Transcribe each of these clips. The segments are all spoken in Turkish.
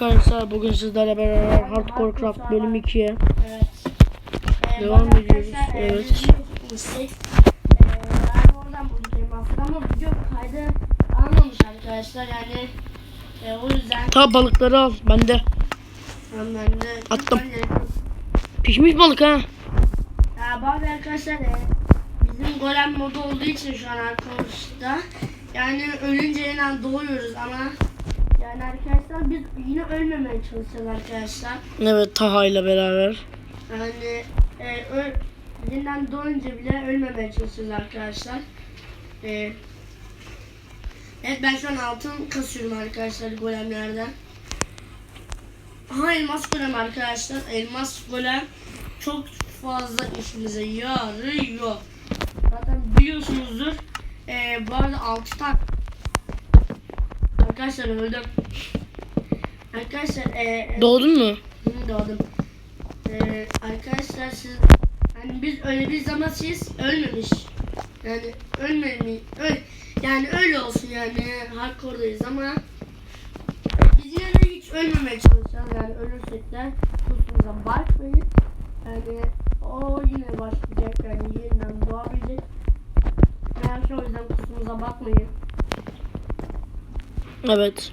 Arkadaşlar bugün sizlerle beraber Hardcore Craft bölüm 2'ye Evet. Devam ediyoruz, evet. arkadaşlar Ta balıkları al bende. ben ben de Attım. Pişmiş balık ha. Ya bazı arkadaşlar e, bizim golem modu olduğu için şu an arkadaşlar yani ölünce yine doğuyoruz ama yani arkadaşlar biz yine ölmemeye çalışacağız arkadaşlar. Evet Taha ile beraber. Yani e, öl, yeniden doğunca bile ölmemeye çalışıyoruz arkadaşlar. E, evet ben şu an altın kasıyorum arkadaşlar golemlerden. Ha elmas golem arkadaşlar. Elmas golem çok fazla işimize yarıyor. Zaten biliyorsunuzdur. E, bu arada 6 tane Arkadaşlar öldüm. Arkadaşlar e, Doğdun mu? Hı, doğdum. Ee, arkadaşlar siz hani biz öyle bir zaman siz ölmemiş. Yani ölmemi öl yani öyle olsun yani hardcore'dayız ama biz yine de hiç ölmemeye çalışacağız yani ölürsek de kusumuza bakmayın. Yani o yine başlayacak yani yeniden doğabilecek. Yani o yüzden kusumuza bakmayın. Evet.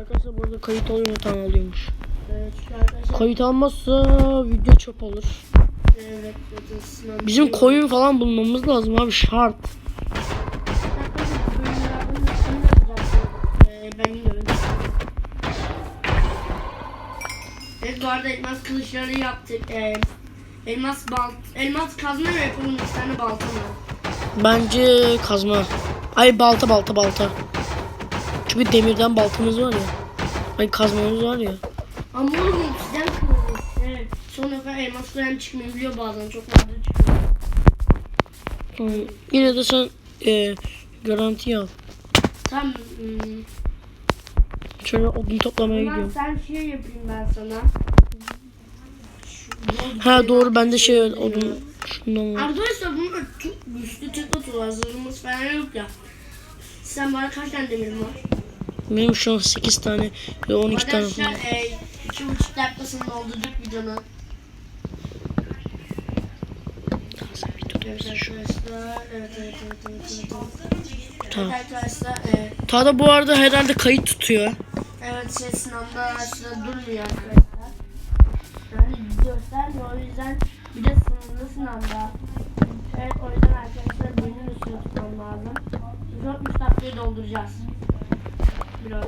Arkadaşlar burada kayıt oluyor tam oluyormuş. Evet arkadaşlar. Kayıt almazsa video çöp olur. Evet, Bizim koyun falan bulmamız lazım abi şart. Ee. Evet bu arada elmas kılıçları yaptık. Ee, elmas balt, elmas kazma ve yapalım iki tane balta var. Bence kazma. Ay balta balta balta. Çünkü demirden baltamız var ya. Ay kazmamız var ya. Ama oğlum obsidyen kırılmış. Evet. Sonra kadar elmas krem çıkmayabiliyor bazen çok nadir çıkıyor. Yine de sen e, garanti al. Tam hmm, Şöyle odun toplamaya Ulan gidiyorum. sen şey yapayım ben sana. Ha doğru bende şey odun şundan var. Arkadaşlar bunun çok güçlü tıklatı var. Zırhımız falan yok ya. Sen bana kaç tane demirin var? Benim şu an 8 tane ve 12 tane Arkadaşlar falan. e, iki buçuk dakikasını doldurduk videonun. Evet arkadaşlar. Evet evet evet evet. Tamam. Evet arkadaşlar. E, Ta da bu arada herhalde kayıt tutuyor. evet şey sınavda aslında durmuyor arkadaşlar. Yani göstermiyor o yüzden bir de sınavda sınavda. Evet o yüzden arkadaşlar birinin üstüne tutmam lazım. Biz 60 dakikayı dolduracağız. Biraz.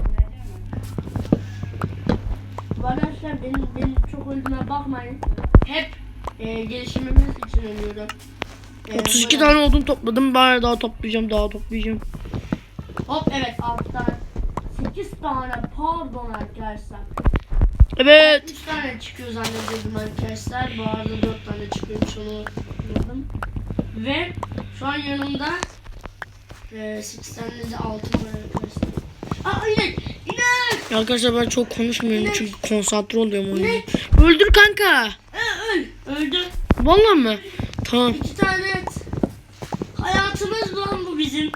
Arkadaşlar benim, benim çok öldüğüme bakmayın. Hep e, gelişimimiz için ölüyorum. E, 32 böyle- tane odun topladım. Bari daha toplayacağım daha toplayacağım. Hop evet 6 tane. 8 tane pardon arkadaşlar. Evet. 3 tane çıkıyor zannediyordum arkadaşlar. Bu arada 4 tane çıkıyormuş onu biliyordum. Ve şu an yanımda e, 8 tane de altın var arkadaşlar. Aa inek! İnek! Arkadaşlar ben çok konuşmuyorum çünkü konsantre oluyorum oyuna. İnek! Öldür kanka. Ee, öl! Öldü. Vallahi mı? Tamam. 2 tane et. Hayatımız lan bu bizim.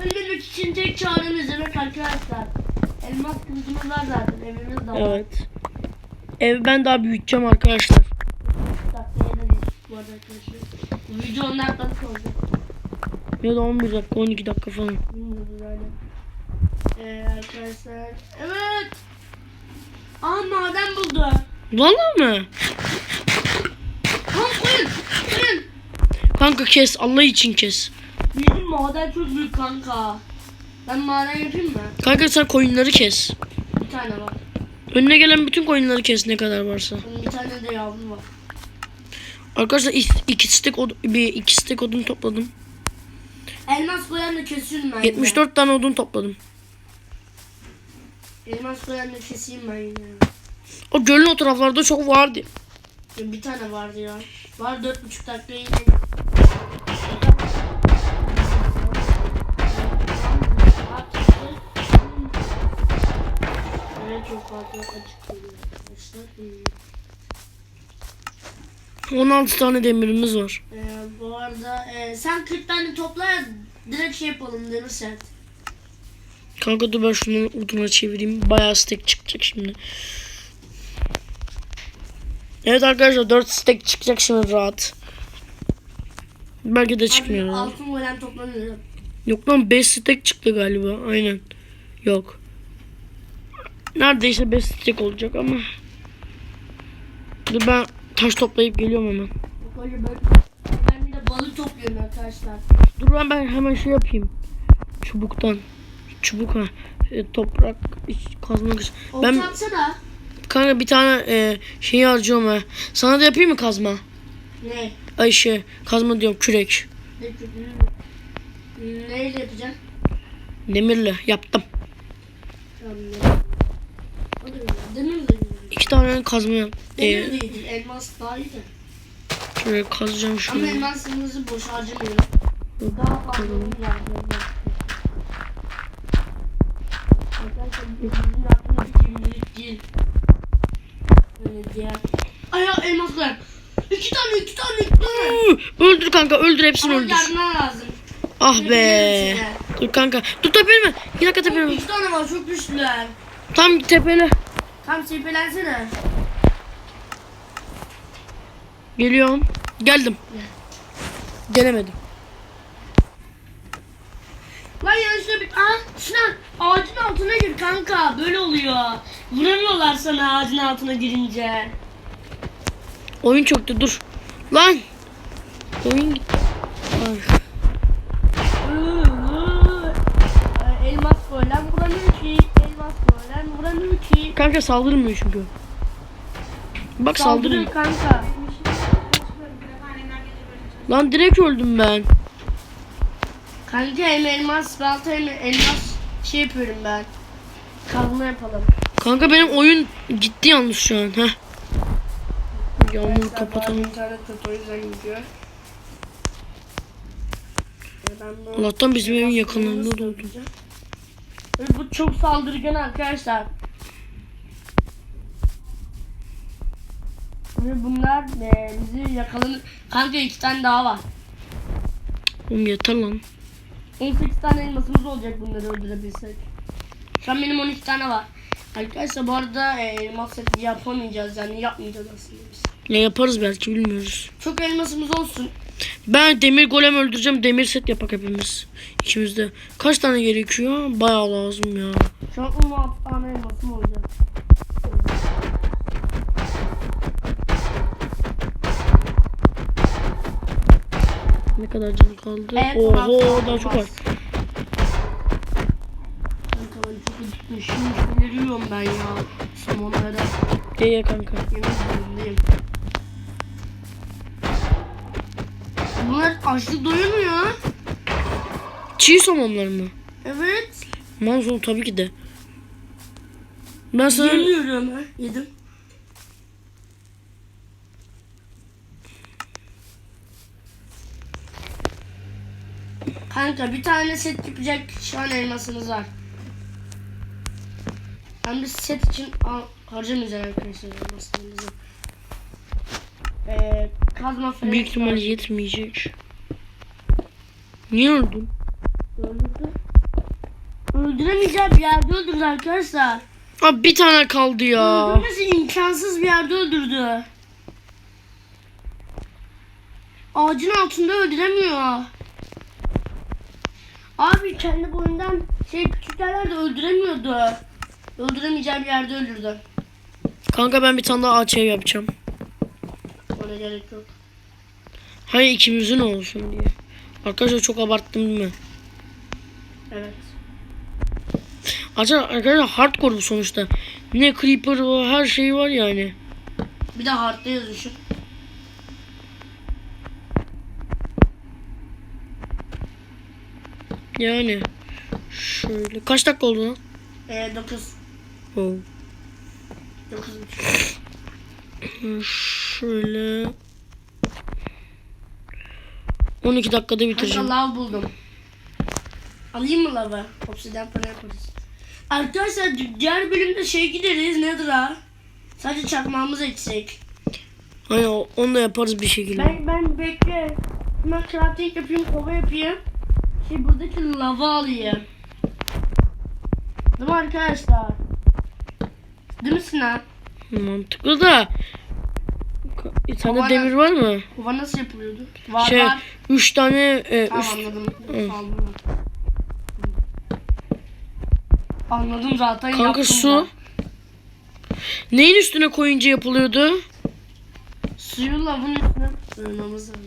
Ölmemek için tek çaremiz yemek arkadaşlar. Elmas kılıcımız var zaten evimiz de var. Evet. Ev ben daha büyüteceğim arkadaşlar. bu arada arkadaşlar. Bu video 10 dakikalık oldu. Ya da 11 dakika 12 dakika falan. Ee, arkadaşlar. Evet. Aa maden buldu. Vallahi mı? Tamam koyun. Koyun. Kanka kes Allah için kes. Bizim maden çok büyük kanka. Ben maden yapayım mı? Kanka sen koyunları kes. Bir tane var. Önüne gelen bütün koyunları kes ne kadar varsa. Bir tane de yavru var. Arkadaşlar ik- iki stek od bir iki stek odun topladım. Elmas koyan da kesiyorum ben. yine. 74 tane odun topladım. Elmas koyan da keseyim ben yine. O gölün o taraflarda çok vardı. Ya Bir tane vardı ya. Var dört buçuk dakika yine. Çok fazla açık geliyor arkadaşlar. Hmm. 16 tane demirimiz var. Ee, bu arada e, sen 40 tane topla direkt şey yapalım demir set. Kanka dur ben şunu oduna çevireyim. Bayağı stack çıkacak şimdi. Evet arkadaşlar 4 stack çıkacak şimdi rahat. Belki de çıkmıyor. Abi, altın golem toplanıyor. Yok lan 5 stack çıktı galiba. Aynen. Yok. Neredeyse 5 stack olacak ama. Dur ben taş toplayıp geliyorum hemen. Ben, bir de balık topluyorum arkadaşlar. Dur ben, ben hemen şey yapayım. Çubuktan. Çubuk ha. E, toprak kazmak için. Ben... Kanka bir tane e, şeyi harcıyorum ha. Sana da yapayım mı kazma? Ne? Ay şey kazma diyorum kürek. Ne. Neyle yapacaksın? Demirle yaptım. Tamam. ne? O da güzel. Demir de güzel. İki tane kazma yap. Demir E. Elmas daha iyi de. şöyle kazacağım Ama şunu. elmasımızı boş harcamıyorum. Daha fazla. Bizim yaptığımız cimrilik değil. Öyle diğer. Ay ya elmas var. İki tane iki tane iki tane. Öldür kanka öldür hepsini Ama öldür. yardıma lazım. Ah be. Dur kanka. Dur tepeleme. Bir dakika tepeleme. İki tane var çok güçlüler. Tam tepele. Tam sepelensene. Geliyorum. Geldim. Gelemedim. Lan yanlışlıkla bir... Aa Sinan ağacın altına gir kanka. Böyle oluyor. Vuramıyorlar sana ağacın altına girince. Oyun çöktü dur. Lan. Oyun gitti. Ay. Elmas golem vuramıyor ki. Elmas golem vuramıyor ki. Kanka saldırmıyor çünkü. Bak. Saldırıyor kanka. Lan direkt öldüm ben. Kanka hem elmas balta hem elmas şey yapıyorum ben. Kazma yapalım. Kanka benim oyun gitti yalnız şu an. Heh. Yağmur kapatalım. İnternet kötü o yüzden gidiyor. Allah'tan bizim evin yakınlarında doldu. Bu çok saldırgan arkadaşlar. Ve bunlar e, bizi yakalanır. Kanka iki tane daha var. Oğlum yeter lan. 18 tane elmasımız olacak bunları öldürebilsek. Şu an benim 12 tane var. Arkadaşlar bu arada e, elmas seti yapamayacağız yani yapmayacağız aslında biz. Ne yaparız belki bilmiyoruz. Çok elmasımız olsun. Ben demir golem öldüreceğim. Demir set yapak hepimiz. İkimiz de. Kaç tane gerekiyor? Bayağı lazım ya. Şu an 16 tane elmasım olacak. Kadar canı kaldı? Evet, 16 Oho daha çok var. Kanka ben çok acıkmışım. Sinirliyorum ben ya. Somonlara. Ye ye kanka. Yemek zorundayım. Bunlar açlık doyurmuyor. Çiğ somonlar mı? Evet. Manzon tabii ki de. Ben sana Yemiyorum ha. Yedim. Kanka bir tane set yapacak şu an elmasımız var. Ben bir set için harcamayacağım arkadaşlar elmaslarımızı. Ee, kazma falan. büyük ihtimal yetmeyecek. Niye öldün? Öldürdü. Öldüremeyeceğim bir yerde öldürdü arkadaşlar. Abi bir tane kaldı ya. Öldürmesi imkansız bir yerde öldürdü. Ağacın altında öldüremiyor. Abi kendi boyundan şey küçük yerlerde öldüremiyordu. Öldüremeyeceği bir yerde öldürdü. Kanka ben bir tane daha ağaç ev yapacağım. Ona gerek yok. Hayır ikimizin olsun diye. Arkadaşlar çok abarttım değil mi? Evet. Arkadaşlar, arkadaşlar hardcore bu sonuçta. Ne creeper var her şey var yani. Bir de hardta yazışın. Yani. Şöyle. Kaç dakika oldu lan? Ee, 9. Oh. 9 buçuk. Şöyle. 12 dakikada bitireceğim. Kanka lav buldum. Alayım mı lavı? Obsidian para yaparız. Arkadaşlar di- diğer bölümde şey gideriz nedir ha? Sadece çakmağımız eksik. O- onu da yaparız bir şekilde. Ben ben bekle. Hemen crafting yapayım, kova yapayım. Şey buradaki lava alayım. Değil mi arkadaşlar? Değil mi Sinan? Mantıklı da. Kova- demir var mı? Kova nasıl yapılıyordu? Var Şey, var. üç tane e, Tamam üst- anladım. Hı. Anladım zaten Kanka yaptım su. Neyin üstüne koyunca yapılıyordu? ben. Suyu lavın üstüne koymamız lazım.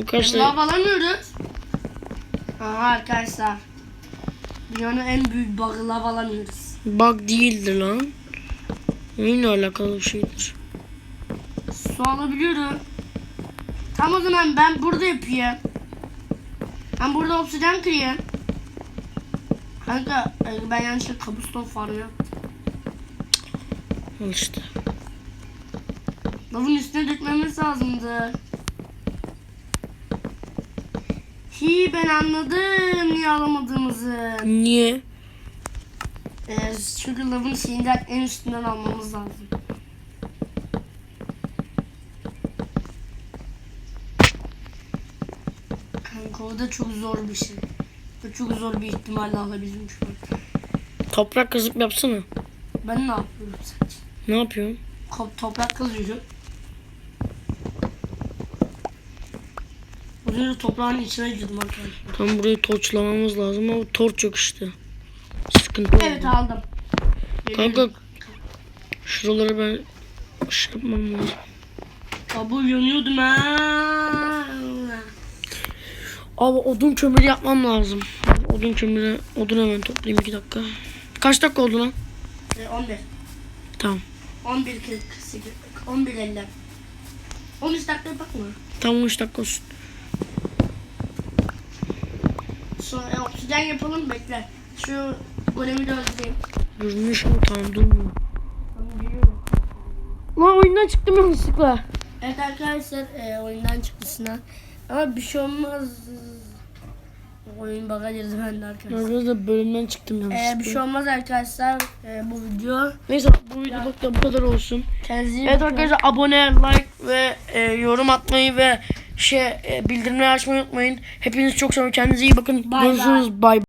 Arkadaşlar Lav alamıyoruz. Aha arkadaşlar. Dünyanın en büyük bug'ı lav alamıyoruz. bug değildir lan. Oyunla alakalı bir şeydir. Su alabiliyorum. Tam o zaman ben burada yapayım. Ben burada obsidyen kırayım. Kanka e, ben yanlışlıkla kabuston farmı yaptım. Al işte. Lavın üstüne dökmemiz lazımdı. Hi ben anladım niye alamadığımızı. Niye? Ee, çünkü lavın şeyinden en üstünden almamız lazım. Kanka o da çok zor bir şey. O çok zor bir ihtimalle alabilirim şu an. Toprak kazıp yapsana. Ben ne yapıyorum sence? Ne yapıyorsun? Ko- toprak kazıyorum. Bunu toprağın içine girdim arkadaşlar. Tam burayı torçlamamız lazım ama torç yok işte. Sıkıntı oldu. Evet aldım. Kanka şuraları ben şey yapmam lazım. Kabul yanıyordum ha. Abi odun kömürü yapmam lazım. Odun kömürü, odun hemen toplayayım iki dakika. Kaç dakika oldu lan? E, 11. Tamam. 11 48 11 50. 13 dakikaya bakma. Tamam 13 dakika olsun. Sonra e, obsidyen yapalım bekle. Şu golemi de öldüreyim. Durmuş mu? Tamam durmuyor. Tamam biliyorum. Lan oyundan çıktım yanlışlıkla. Evet arkadaşlar e, oyundan çıktı Sinan. Ama bir şey olmaz. Oyun baga girdi bende arkadaşlar. Arkadaşlar bölümden çıktım yanlışlıkla. E, bir şey olmaz arkadaşlar. E, bu video. Neyse bu videoluk da bu kadar olsun. Kendinize iyi Evet bakın. arkadaşlar abone, like ve e, yorum atmayı ve şey bildirimleri açmayı unutmayın. Hepiniz çok seviyorum. Kendinize iyi bakın. Bay. Görüşürüz. Bay bay.